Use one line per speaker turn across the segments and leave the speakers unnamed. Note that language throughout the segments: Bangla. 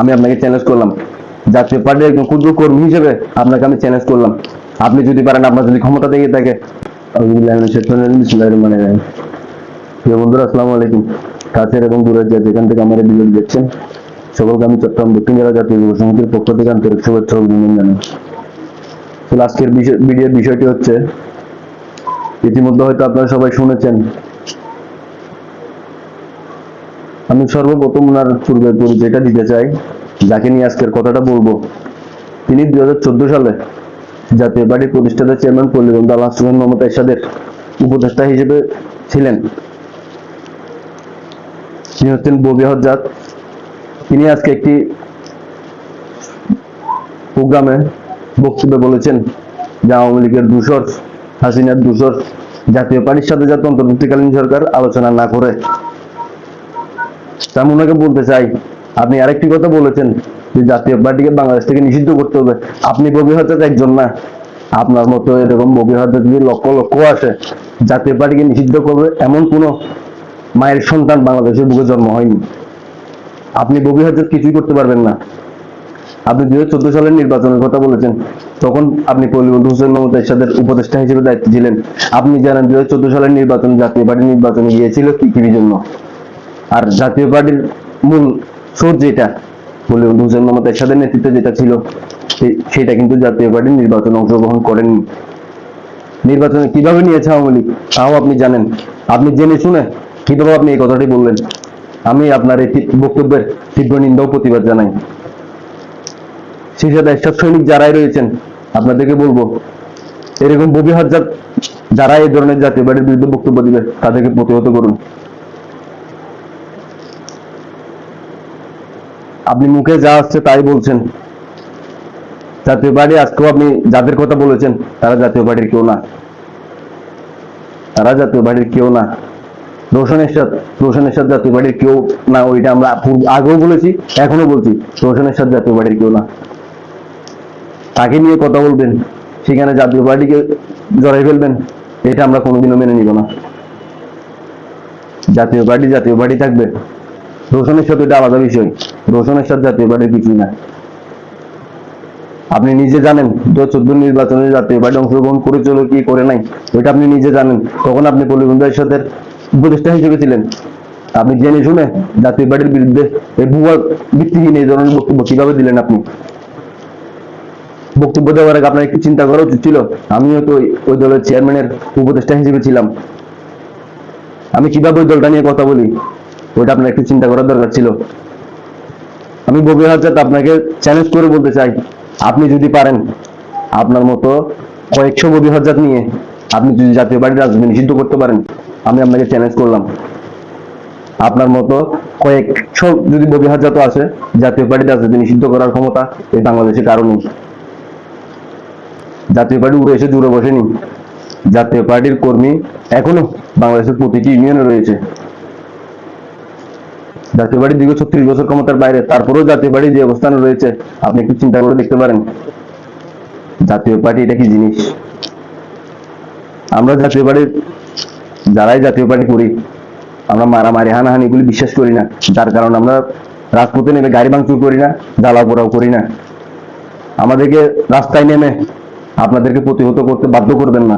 আমি আপনাকে চ্যালেঞ্জ করলাম। জাতীয় পার্টির একজন ক্ষুদ্র কর্মী হিসেবে আপনাকে আমি চ্যালেঞ্জ করলাম। আপনি যদি পারেন, আপনার যদি ক্ষমতা থেকে থাকে। বন্ধুরা, আসসালামু আলাইকুম। কাছের এবং দূরের যেখান থেকে আমার দেখছেন, সকলকে আমি চট্টগ্রাম দক্ষিণ জেলা জাতীয় যুব সমিতির পক্ষ থেকে আন্তরিক শুভেচ্ছা অভিনন্দন জানাই। আজকের বিষয়টি হচ্ছে, ইতিমধ্যে হয়তো আপনারা সবাই শুনেছেন আমি সর্বপ্রথম ওনার পূর্বে পরিচয়টা দিতে চাই, যাকে নিয়ে আজকের কথাটা বলব, তিনি দুই হাজার চোদ্দ সালে জাতীয় পার্টির প্রতিষ্ঠাতা চেয়ারম্যান পল্লীবন্ধু আল্লাহ সুহান মোহাম্মদ এরশাদের উপদেষ্টা হিসেবে ছিলেন। তিনি হচ্ছেন ববি হজ্জাত তিনি আজকে একটি প্রোগ্রামে বক্তব্যে বলেছেন যে আওয়ামী লীগের দূষর হাসিনার দূষর জাতীয় পার্টির সাথে যাতে অন্তর্বর্তীকালীন সরকার আলোচনা না করে। আমি ওনাকে বলতে চাই, আপনি আরেকটি কথা বলেছেন যে জাতীয় পার্টিকে বাংলাদেশ থেকে নিষিদ্ধ করতে হবে। আপনি ববি হজ্জাত একজন না। আপনার মতো এরকম ববি হজ্জাত যদি লক্ষ লক্ষ আসে, জাতীয় পার্টিকে নিষিদ্ধ করবে এমন কোনো মায়ের সন্তান বাংলাদেশের বুকে জন্ম হয়নি। আপনি ববি হজ্জাত কিছুই করতে পারবেন না। আপনি দুই হাজার চোদ্দ সালের নির্বাচনের কথা বলেছেন, তখন আপনি পল্লীবন্ধু হোসেন মোহাম্মদ এরশাদের উপদেষ্টা হিসেবে দায়িত্ব ছিলেন আপনি জানেন দুই হাজার চোদ্দ সালের নির্বাচন জাতীয় পার্টির নির্বাচনে গিয়েছিল কি জন্য? আর জাতীয় পার্টির মূল সোর্স যেটা পল্লীবন্ধু হোসেন মোহাম্মদ এরশাদের নেতৃত্বে যেটা ছিল সেটা কিন্তু জাতীয় পার্টির নির্বাচনে অংশগ্রহণ করেননি। নির্বাচনে কীভাবে নিয়েছে আওয়ামী লীগ, তাও আপনি জানেন। আপনি জেনে শুনে কীভাবে আপনি এই কথাটি বললেন? আমি আপনার এই বক্তব্যের তীব্র নিন্দা ও প্রতিবাদ জানাই। সেই সাথে একসাথ সৈনিক যারাই রয়েছেন, আপনাদেরকে বলব, এরকম ববি হাজার যারা এই ধরনের জাতীয় পার্টির বিরুদ্ধে বক্তব্য দিবে, তাদেরকে প্রতিহত করুন। আপনি মুখে যা আসছে তাই বলছেন। জাতীয় পার্টি, আজকেও আপনি যাদের কথা বলেছেন, তারা জাতীয় পার্টির কেউ না। তারা জাতীয় পার্টির কেউ না। জাতীয় পার্টির কেউ না, ওইটা আমরা আগেও বলেছি এখনও বলছি রোশনের সাথে জাতীয় পার্টির কেউ না। তাকে নিয়ে কথা বলবেন, সেখানে জাতীয় পার্টিকে জড়াই ফেলবেন, এটা আমরা কোনোদিনও মেনে নিব না। জাতীয় পার্টি জাতীয় পার্টি থাকবে। রোশনের সাথে এটা আলাদা বিষয়। রোশনের সাথে জাতীয় পার্টির কিছুই না। আপনি নিজে জানেন, দু চোদ্দ নির্বাচনে জাতীয় পার্টি অংশগ্রহণ কি করে নাই, ওইটা আপনি নিজে জানেন। তখন আপনি এরশাদের উপদেষ্টা হিসেবে ছিলেন। আপনি জেনে শুনে জাতীয় পার্টির বিরুদ্ধে এই ভিত্তিহীন এই ধরনের বক্তব্য কীভাবে দিলেন আপনি? বক্তব্য দেওয়ার আগে আপনার একটু চিন্তা করা উচিত ছিল। আমিও তো ওই দলের চেয়ারম্যানের উপদেষ্টা হিসেবে ছিলাম। আমি কীভাবে ওই দলটা নিয়ে কথা বলি? ওইটা আপনার একটু চিন্তা করার দরকার ছিল। আমি ববি হাজার আপনাকে চ্যালেঞ্জ করে বলতে চাই, আপনি যদি পারেন, আপনার মতো কয়েকশো ববি হাজার নিয়ে আপনি যদি জাতীয় পার্টির রাজনীতি নিষিদ্ধ করতে পারেন, আমি আপনাকে চ্যালেঞ্জ করলাম। আপনার মতো কয়েকশো যদি ববি হাজার তো আছে, জাতীয় পার্টির রাজনীতি নিষিদ্ধ করার ক্ষমতা এই বাংলাদেশে কারও নেই। জাতীয় পার্টি উড়ে এসে জুড়ে বসেনি। জাতীয় পার্টির কর্মী এখনও বাংলাদেশের প্রতিটি ইউনিয়নে রয়েছে। জাতীয় পার্টি দীর্ঘ ছত্রিশ বছর ক্ষমতার বাইরে, তারপরেও জাতীয় পার্টি যে অবস্থানে রয়েছে, আপনি একটু চিন্তা করে দেখতে পারেন। জাতীয় পার্টি এটা কি জিনিস? আমরা জাতীয় পার্টির যারাই জাতীয় পার্টি করি, আমরা মারামারি হানাহানি এগুলি বিশ্বাস করি না। যার কারণে আমরা রাজপথে নেমে গাড়ি ভাঙচুর করি না জ্বালা পোড়াও করি না। আমাদেরকে রাস্তায় নেমে আপনাদেরকে প্রতিহত করতে বাধ্য করবেন না।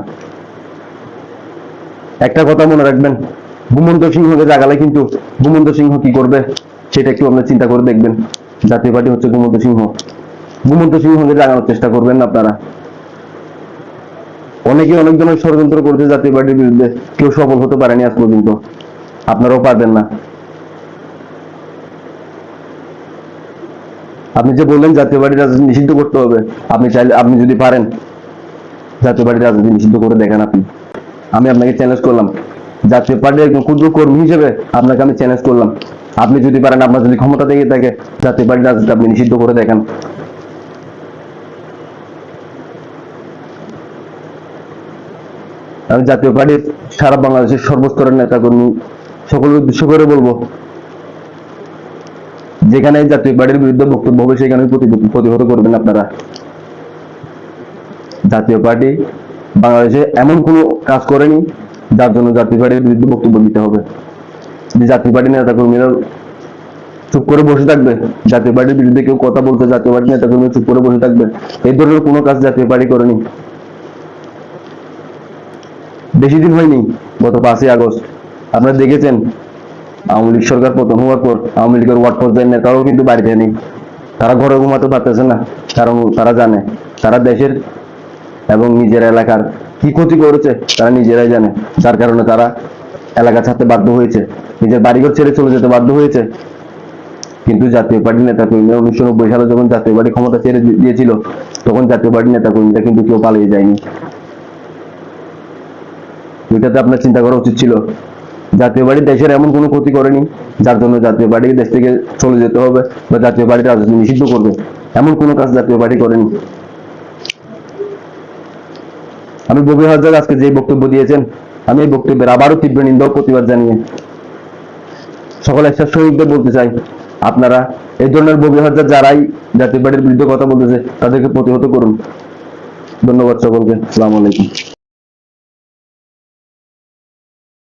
একটা কথা মনে রাখবেন ঘুমন্ত সিংহকে জাগালে কিন্তু ঘুমন্ত সিংহ কি করবে? সেটা একটু আপনার চিন্তা করে দেখবেন। জাতীয় পার্টি হচ্ছে ঘুমন্ত সিংহ। ঘুমন্ত সিংহকে জাগানোর চেষ্টা করবেন না আপনারা। অনেকে অনেক ধরনের ষড়যন্ত্র করছে জাতীয় পার্টির বিরুদ্ধে। কেউ সফল হতে পারেনি আজ পর্যন্ত। আপনারাও পারবেন না। আপনি যে বললেন জাতীয় পার্টির রাজনীতি নিষিদ্ধ করতে হবে, আপনি চাইলে আপনি যদি পারেন, জাতীয় পার্টির রাজনীতি নিষিদ্ধ করে দেখেন আপনি। আমি আপনাকে চ্যালেঞ্জ করলাম। জাতীয় পার্টির একজন ক্ষুদ্র কর্মী হিসেবে আপনাকে আমি চ্যালেঞ্জ করলাম। আপনি যদি পারেন, আপনার যদি ক্ষমতা থেকে থাকে জাতীয় পার্টির রাজনীতি আপনি নিষিদ্ধ করে দেখেন। আমি জাতীয় পার্টির সারা বাংলাদেশের সর্বস্তরের নেতা কর্মী সকলের উদ্দেশ্য করে বলব, যেখানে জাতীয় পার্টির বিরুদ্ধে বক্তব্য হবে, সেখানে প্রতি- প্রতিহত করবেন আপনারা। জাতীয় পার্টি বাংলাদেশে এমন কোনো কাজ করেনি যার জন্য জাতীয় পার্টির বিরুদ্ধে বক্তব্য দিতে হবে। যে জাতীয় পার্টির নেতা কর্মীরা চুপ করে বসে থাকবে জাতীয় পার্টির বিরুদ্ধে কেউ কথা বলতে জাতীয় পার্টির নেতা কর্মী চুপ করে বসে থাকবে, এই ধরনের কোনো কাজ জাতীয় পার্টি করেনি। বেশি দিন হয়নি, গত পাঁচই আগস্ট। আপনারা দেখেছেন, আওয়ামী লীগ সরকার পতন হওয়ার পর আওয়ামী লীগের ওয়ার্ড পর্যায়ের নেতারাও কিন্তু বাড়িতে নেই তারা ঘরে ঘুমাতে পারতেছে না, কারণ তারা জানে, তারা দেশের এবং নিজের এলাকার কি ক্ষতি করেছে তারা নিজেরাই জানে। যার কারণে তারা এলাকা ছাড়তে বাধ্য হয়েছে। নিজের বাড়িঘর ছেড়ে চলে যেতে বাধ্য হয়েছে। কিন্তু জাতীয় পার্টির নেতা কর্মীরা উনিশশো নব্বই সালে যখন জাতীয় পার্টি ক্ষমতা ছেড়ে দিয়েছিল, তখন জাতীয় পার্টির নেতা কর্মীরা কিন্তু কেউ পালিয়ে যায়নি। এটাতে আপনার চিন্তা করা উচিত ছিল। জাতীয় পার্টি দেশের এমন কোনো ক্ষতি করেনি, যার জন্য জাতীয় পার্টিকে দেশ থেকে চলে যেতে হবে বা জাতীয় পার্টি রাজনীতি নিষিদ্ধ করবে। এমন কোনো কাজ জাতীয় পার্টি করেনি। আমি ববি হাজার আজকে যে বক্তব্য দিয়েছেন, আমি এই বক্তব্যের আবারও তীব্র নিন্দা প্রতিবাদ জানিয়ে সকল একসাথে শহীদদের বলতে চাই। আপনারা এই ধরনের ববি হাজার যারাই জাতীয় পার্টির বিরুদ্ধে কথা বলতেছে, তাদেরকে প্রতিহত করুন। ধন্যবাদ সকলকে। সালাম আলাইকুম।